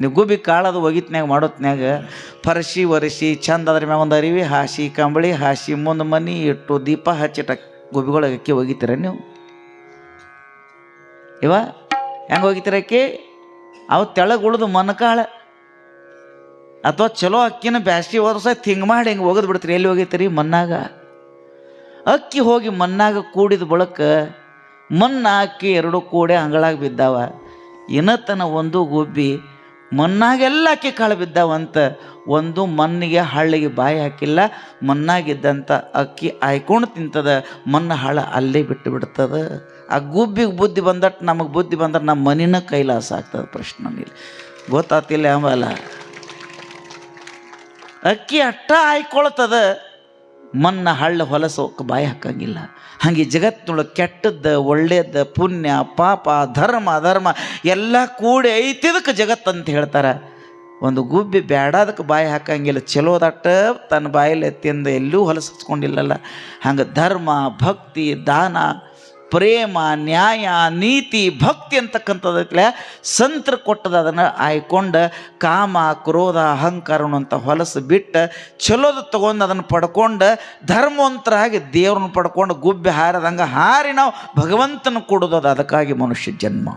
ನೀವು ಗುಬ್ಬಿ ಕಾಳದು ಒಗಿತ್ನ್ಯಾಗ ಮಾಡೋತ್ನ್ಯಾಗ ಪರಶಿ ಒರೆಸಿ ಚಂದ ಅದ್ರ ಮ್ಯಾಗ ಒಂದು ಅರಿವಿ, ಹಾಸಿ ಕಂಬಳಿ, ಹಾಸಿ ಮುಂದೆ ಮನಿ ಇಟ್ಟು ದೀಪ ಹಚ್ಚಿಟ್ಟ ಗುಬ್ಬಿಗಳಿಗೆ ಅಕ್ಕಿ ಒಗಿತೀರ ನೀವು? ಇವ ಹೆಂಗೆ ಒಗಿತೀರ ಅಕ್ಕಿ? ಅವು ತೆಳಗೆ ಉಳಿದು ಮನಕಾಳ. ಅಥವಾ ಚಲೋ ಅಕ್ಕಿನ ಬ್ಯಾಸ್ಗಿ ವರ್ಷ ಹಿಂಗೆ ಮಾಡಿ ಹಿಂಗೆ ಒಗದು ಬಿಡ್ತೀರಿ? ಎಲ್ಲಿ ಒಗಿತೀರಿ? ಮಣ್ಣಾಗ. ಅಕ್ಕಿ ಹೋಗಿ ಮಣ್ಣಾಗ ಕೂಡಿದ ಬಳಕ ಮಣ್ಣು ಅಕ್ಕಿ ಎರಡು ಕೂಡೆ ಅಂಗಳಾಗ ಬಿದ್ದಾವ. ಇನ್ನತನ ಒಂದು ಗುಬ್ಬಿ ಮಣ್ಣಾಗೆಲ್ಲ ಅಕ್ಕಿ ಕಾಳು ಬಿದ್ದಾವಂತ. ಒಂದು ಮಣ್ಣಿಗೆ ಹಳ್ಳಿಗೆ ಬಾಯಿ ಹಾಕಿಲ್ಲ. ಮಣ್ಣಾಗಿದ್ದಂಥ ಅಕ್ಕಿ ಆಯ್ಕೊಂಡು ತಿಂತದ. ಮಣ್ಣು ಹಳ್ಳ ಅಲ್ಲೇ ಬಿಟ್ಟು ಬಿಡ್ತದ. ಆ ಗುಬ್ಬಿಗೆ ಬುದ್ಧಿ ಬಂದಟ್ ನಮಗೆ ಬುದ್ಧಿ ಬಂದ್ರೆ ನಮ್ಮ ಮನಿನ ಕೈಲಾಸ ಆಗ್ತದೆ ಪ್ರಶ್ನೆ ಇಲ್ಲ. ಗೊತ್ತಾತಿಲ್ಲ ಆಮೇಲೆ ಅಕ್ಕಿ ಅಟ್ಟ ಆಯ್ಕೊಳ್ತದ. ಮನ್ನ ಹಳ್ಳ ಹೊಲಸೋಕೆ ಬಾಯಿ ಹಾಕಂಗಿಲ್ಲ. ಹಾಗೆ ಜಗತ್ತಿನೊಳಗೆ ಕೆಟ್ಟದ್ದು ಒಳ್ಳೇದು ಪುಣ್ಯ, ಪಾಪ, ಧರ್ಮ, ಅಧರ್ಮ ಎಲ್ಲ ಕೂಡಿ ಐತಿದಕ್ಕೆ ಜಗತ್ತಂತ ಹೇಳ್ತಾರೆ. ಒಂದು ಗುಬ್ಬಿ ಬ್ಯಾಡದಕ್ಕೆ ಬಾಯಿ ಹಾಕಂಗಿಲ್ಲ. ಚಲೋದಟ್ಟ ತನ್ನ ಬಾಯಲ್ಲಿ ತಿಂದ ಎಲ್ಲೂ ಹೊಲಸಿಸ್ಕೊಂಡಿಲ್ಲಲ್ಲ ಹಂಗೆ ಧರ್ಮ, ಭಕ್ತಿ, ದಾನ ಪ್ರೇಮ, ನ್ಯಾಯ, ನೀತಿ, ಭಕ್ತಿ ಅಂತಕ್ಕಂಥದ್ದಕ್ಕೆ ಸಂತ್ರ ಕೊಟ್ಟದ ಅದನ್ನು ಆಯ್ಕೊಂಡು ಕಾಮ, ಕ್ರೋಧ, ಅಹಂಕಾರ ಅಂತ ಹೊಲಸು ಬಿಟ್ಟು ಚಲೋದು ತೊಗೊಂಡು ಅದನ್ನು ಪಡ್ಕೊಂಡು ಧರ್ಮವಂತರಾಗಿ ದೇವ್ರನ್ನ ಪಡ್ಕೊಂಡು ಗುಬ್ಬಿ ಹಾರದಂಗೆ ಹಾರಿ ನಾವು ಭಗವಂತನ ಕೊಡೋದು ಅದು ಅದಕ್ಕಾಗಿ ಮನುಷ್ಯ ಜನ್ಮ.